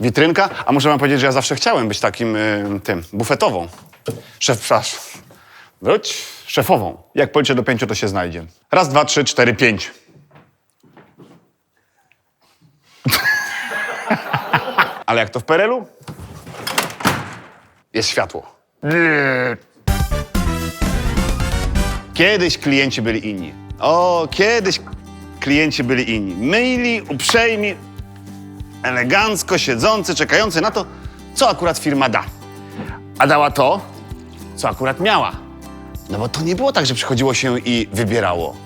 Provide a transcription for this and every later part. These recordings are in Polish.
Witrynka? A muszę wam powiedzieć, że ja zawsze chciałem być takim y, tym, bufetową. Szef, przepraszam. Wróć, szefową. Jak policzę do pięciu, to się znajdzie. Raz, dwa, trzy, cztery, pięć. Ale jak to w Perelu? Jest światło. Kiedyś klienci byli inni. O, kiedyś klienci byli inni. Myli, uprzejmi, elegancko siedzący, czekający na to, co akurat firma da. A dała to, co akurat miała. No bo to nie było tak, że przychodziło się i wybierało.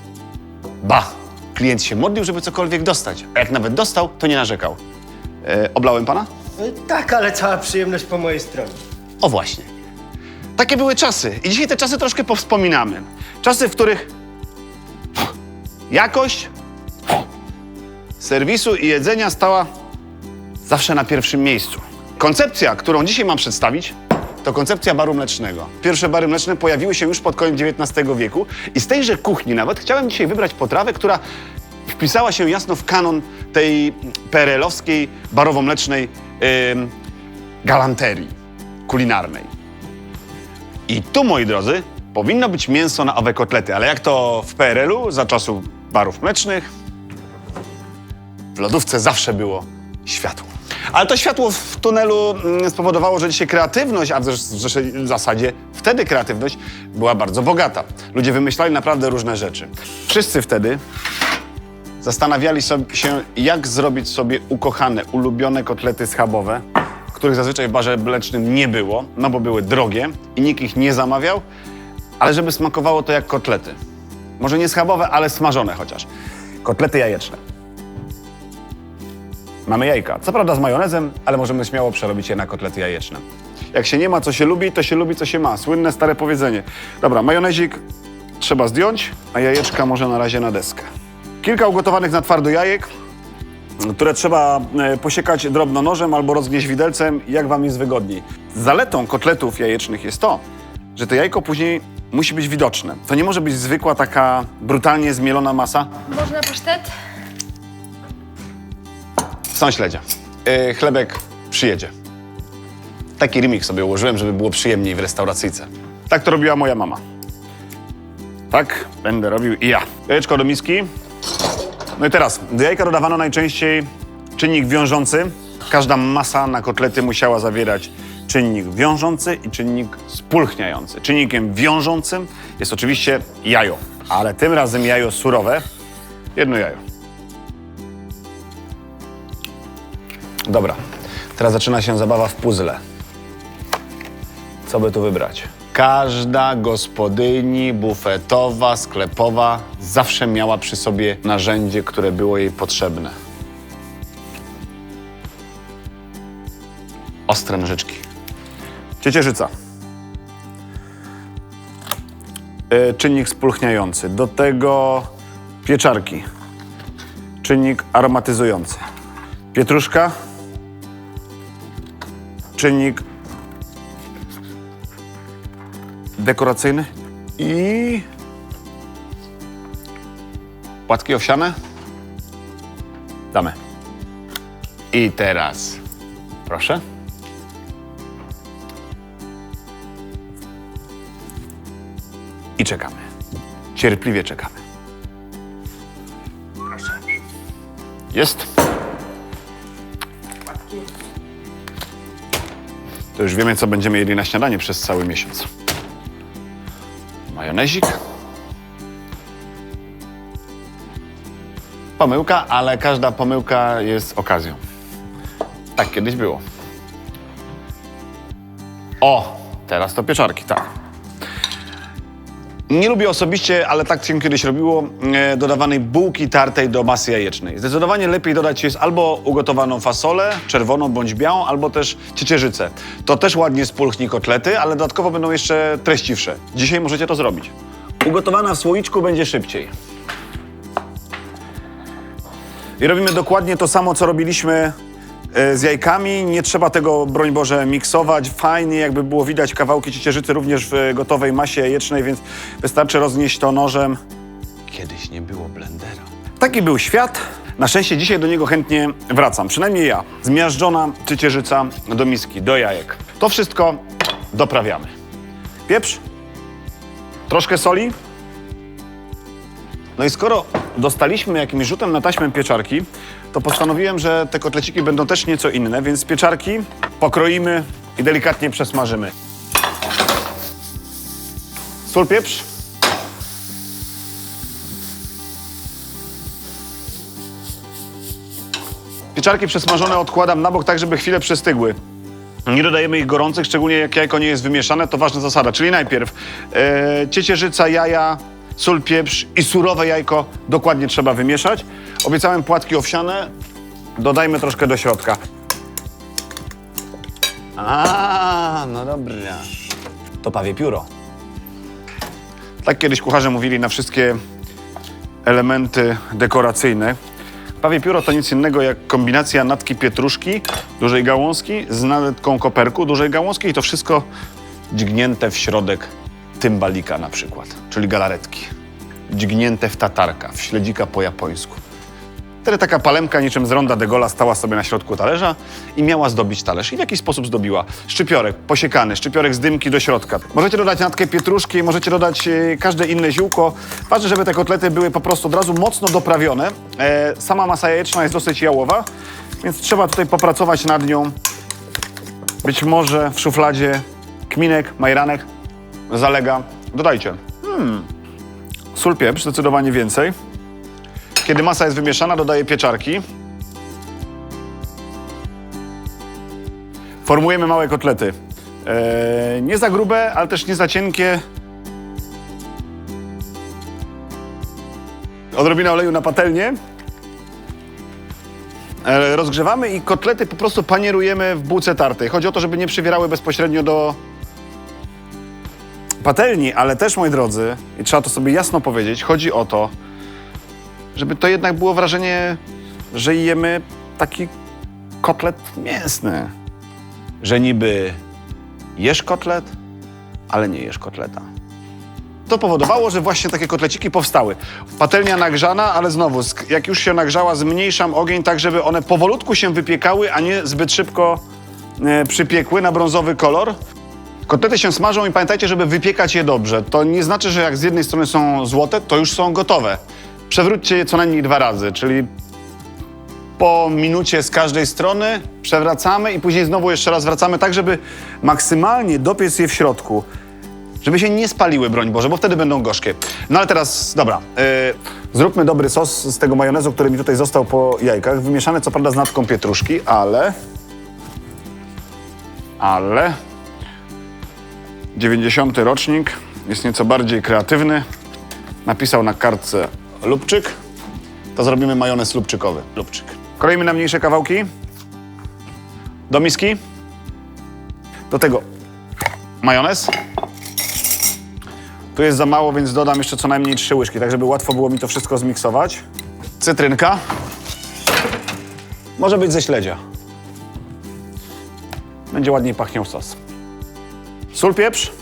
Ba, klient się modlił, żeby cokolwiek dostać. A jak nawet dostał, to nie narzekał. E, oblałem pana? Y, Tak, ale cała przyjemność po mojej stronie. O właśnie. Takie były czasy. I dzisiaj te czasy troszkę powspominamy. Czasy, w których jakość serwisu i jedzenia stała zawsze na pierwszym miejscu. Koncepcja, którą dzisiaj mam przedstawić, to koncepcja baru mlecznego. Pierwsze bary mleczne pojawiły się już pod koniec XIX wieku i z tejże kuchni nawet chciałem dzisiaj wybrać potrawę, która wpisała się jasno w kanon tej perelowskiej, barowo-mlecznej ym, galanterii kulinarnej. I tu, moi drodzy, powinno być mięso na owe kotlety, ale jak to w PRL-u za czasów barów mlecznych, w lodówce zawsze było światło. Ale to światło w tunelu mm, spowodowało, że dzisiaj kreatywność, a w zas- w zasadzie wtedy kreatywność była bardzo bogata. Ludzie wymyślali naprawdę różne rzeczy. Wszyscy wtedy zastanawiali się, jak zrobić sobie ukochane, ulubione kotlety schabowe, których zazwyczaj w barze mlecznym nie było, no bo były drogie i nikt ich nie zamawiał, ale żeby smakowało to jak kotlety. Może nie schabowe, ale smażone chociaż. Kotlety jajeczne. Mamy jajka. Co prawda z majonezem, ale możemy śmiało przerobić je na kotlety jajeczne. Jak się nie ma, co się lubi, to się lubi, co się ma. Słynne stare powiedzenie. Dobra, majonezik trzeba zdjąć, a jajeczka może na razie na deskę. Kilka ugotowanych na twardo jajek, które trzeba e, posiekać drobno nożem albo rozgnieść widelcem, jak wam jest wygodniej. Zaletą kotletów jajecznych jest to, że to jajko później musi być widoczne. To nie może być zwykła taka brutalnie zmielona masa. Można pasztet? Są śledzia. Yy, chlebek przyjedzie. Taki remix sobie ułożyłem, żeby było przyjemniej w restauracyjce. Tak to robiła moja mama. Tak będę robił i ja. Jajeczko do miski. No i teraz, do jajka dodawano najczęściej czynnik wiążący. Każda masa na kotlety musiała zawierać czynnik wiążący i czynnik spulchniający. Czynnikiem wiążącym jest oczywiście jajo, ale tym razem jajo surowe. Jedno jajo. Dobra, teraz zaczyna się zabawa w puzzle. Co by tu wybrać? Każda gospodyni bufetowa, sklepowa zawsze miała przy sobie narzędzie, które było jej potrzebne. Ostre nożyczki. Ciecierzyca. E, czynnik spulchniający. Do tego pieczarki. Czynnik aromatyzujący. Pietruszka. Czynnik dekoracyjny i płatki owsiane. Damy. I teraz proszę. I czekamy. Cierpliwie czekamy. Proszę. Jest. To już wiemy, co będziemy jedli na śniadanie przez cały miesiąc. Majonezik. Pomyłka, ale każda pomyłka jest okazją. Tak kiedyś było. O, teraz to pieczarki, tak. Nie lubię osobiście, ale tak się kiedyś robiło, e, dodawanej bułki tartej do masy jajecznej. Zdecydowanie lepiej dodać jest albo ugotowaną fasolę, czerwoną bądź białą, albo też ciecierzycę. To też ładnie spulchni kotlety, ale dodatkowo będą jeszcze treściwsze. Dzisiaj możecie to zrobić. Ugotowana w słoiczku będzie szybciej. I robimy dokładnie to samo, co robiliśmy z jajkami. Nie trzeba tego, broń Boże, miksować. Fajnie, jakby było widać kawałki ciecierzycy również w gotowej masie jajecznej, więc wystarczy roznieść to nożem. Kiedyś nie było blendera. Taki był świat. Na szczęście dzisiaj do niego chętnie wracam, przynajmniej ja. Zmiażdżona ciecierzyca do miski, do jajek. To wszystko doprawiamy. Pieprz, troszkę soli. No i skoro dostaliśmy jakimś rzutem na taśmę pieczarki, to postanowiłem, że te kotleciki będą też nieco inne, więc pieczarki pokroimy i delikatnie przesmażymy. Sól, pieprz. Pieczarki przesmażone odkładam na bok tak, żeby chwilę przystygły. Nie dodajemy ich gorących, szczególnie jak jajko nie jest wymieszane, to ważna zasada. Czyli najpierw e, ciecierzyca, jaja, sól, pieprz i surowe jajko dokładnie trzeba wymieszać. Obiecałem płatki owsiane, dodajmy troszkę do środka. A, no dobra. To pawie pióro. Tak kiedyś kucharze mówili na wszystkie elementy dekoracyjne. Pawie pióro to nic innego jak kombinacja natki pietruszki, dużej gałązki z natką koperku, dużej gałązki i to wszystko dźgnięte w środek tymbalika na przykład, czyli galaretki. Dźgnięte w tatarka, w śledzika po japońsku. Wtedy taka palemka niczym z ronda de Gola stała sobie na środku talerza i miała zdobić talerz. I w jaki sposób zdobiła? Szczypiorek posiekany, szczypiorek z dymki do środka. Możecie dodać natkę pietruszki, możecie dodać e, każde inne ziółko. Ważne, żeby te kotlety były po prostu od razu mocno doprawione. E, sama masa jajeczna jest dosyć jałowa, więc trzeba tutaj popracować nad nią. Być może w szufladzie kminek, majranek, zalega. Dodajcie. Hmm. Sól, pieprz, zdecydowanie więcej. Kiedy masa jest wymieszana, dodaję pieczarki. Formujemy małe kotlety. Eee, nie za grube, ale też nie za cienkie. Odrobina oleju na patelnię. E, rozgrzewamy i kotlety po prostu panierujemy w bułce tartej. Chodzi o to, żeby nie przywierały bezpośrednio do patelni, ale też, moi drodzy, i trzeba to sobie jasno powiedzieć, chodzi o to, żeby to jednak było wrażenie, że jemy taki kotlet mięsny. Że niby jesz kotlet, ale nie jesz kotleta. To powodowało, że właśnie takie kotleciki powstały. Patelnia nagrzana, ale znowu, jak już się nagrzała, zmniejszam ogień tak, żeby one powolutku się wypiekały, a nie zbyt szybko e, przypiekły na brązowy kolor. Kotlety się smażą i pamiętajcie, żeby wypiekać je dobrze. To nie znaczy, że jak z jednej strony są złote, to już są gotowe. Przewróćcie je co najmniej dwa razy, czyli po minucie z każdej strony przewracamy i później znowu jeszcze raz wracamy, tak żeby maksymalnie dopiec je w środku. Żeby się nie spaliły, broń Boże, bo wtedy będą gorzkie. No ale teraz, dobra, yy, zróbmy dobry sos z tego majonezu, który mi tutaj został po jajkach. Wymieszany co prawda z natką pietruszki, ale... Ale... 90 rocznik, jest nieco bardziej kreatywny. Napisał na kartce lubczyk, to zrobimy majonez lubczykowy. Lubczyk. Kroimy na mniejsze kawałki. Do miski. Do tego majonez. Tu jest za mało, więc dodam jeszcze co najmniej trzy łyżki, tak żeby łatwo było mi to wszystko zmiksować. Cytrynka. Może być ze śledzia. Będzie ładniej pachniał sos. Sól, pieprz.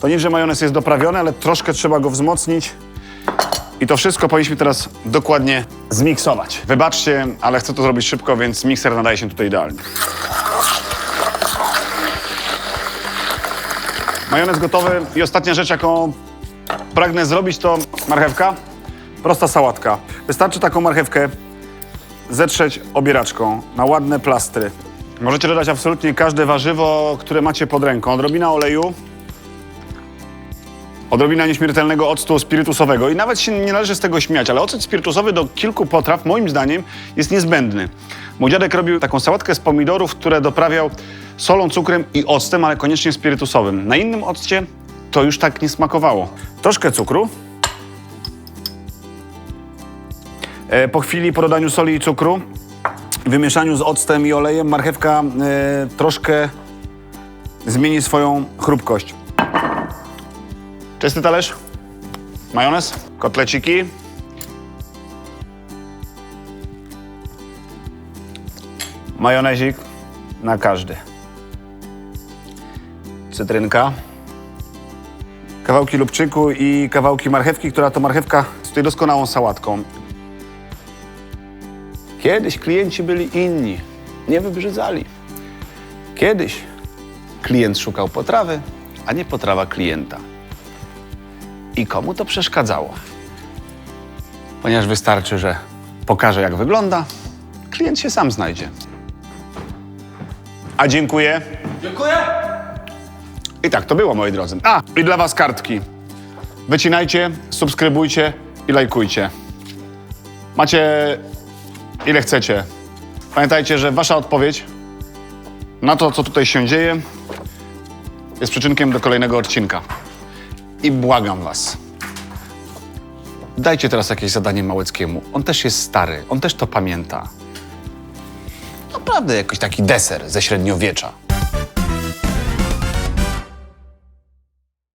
To nie, że majonez jest doprawiony, ale troszkę trzeba go wzmocnić. I to wszystko powinniśmy teraz dokładnie zmiksować. Wybaczcie, ale chcę to zrobić szybko, więc mikser nadaje się tutaj idealnie. Majonez gotowy i ostatnia rzecz, jaką pragnę zrobić, to marchewka. Prosta sałatka. Wystarczy taką marchewkę zetrzeć obieraczką na ładne plastry. Możecie dodać absolutnie każde warzywo, które macie pod ręką. Odrobina oleju, odrobina nieśmiertelnego octu spirytusowego. I nawet się nie należy z tego śmiać, ale ocet spirytusowy do kilku potraw, moim zdaniem, jest niezbędny. Mój dziadek robił taką sałatkę z pomidorów, które doprawiał solą, cukrem i octem, ale koniecznie spirytusowym. Na innym occie to już tak nie smakowało. Troszkę cukru. E, Po chwili po dodaniu soli i cukru, wymieszaniu z octem i olejem, marchewka e, troszkę zmieni swoją chrupkość. Czysty talerz, majonez, kotleciki. Majonezik na każdy. Cytrynka. Kawałki lubczyku i kawałki marchewki, która to marchewka jest tutaj doskonałą sałatką. Kiedyś klienci byli inni, nie wybrzydzali. Kiedyś klient szukał potrawy, a nie potrawa klienta. I komu to przeszkadzało? Ponieważ wystarczy, że pokaże, jak wygląda, klient się sam znajdzie. A dziękuję. Dziękuję. I tak to było, moi drodzy. A, i dla was kartki. Wycinajcie, subskrybujcie i lajkujcie. Macie ile chcecie. Pamiętajcie, że wasza odpowiedź na to, co tutaj się dzieje, jest przyczynkiem do kolejnego odcinka. I błagam was. Dajcie teraz jakieś zadanie Małeckiemu. On też jest stary, on też to pamięta. Naprawdę jakiś taki deser ze średniowiecza.